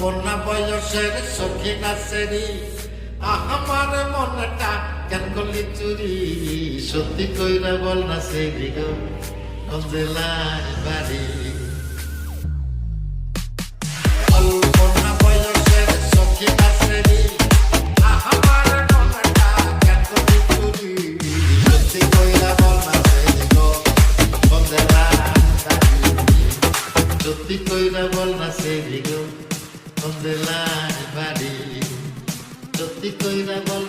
কন্যা বয়সের সখী নাচেরি আমার মনটা কেন করলি চুরি। সত্যি কইরা বল না সে গো, কোন জেলার বাড়ি? কন্যা বয়সের সখী নাচেরি আমার মনটা কেন করলি চুরি সত্যি কইরা বল না সে গো কোন বাড়ি। সত্যি কইরা বল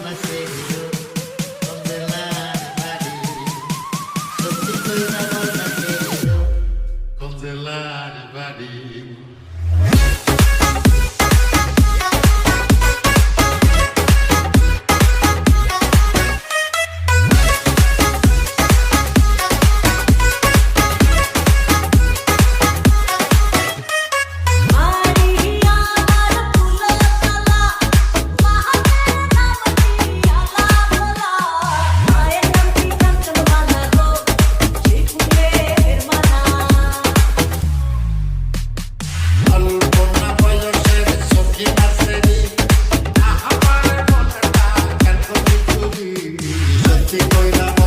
going up.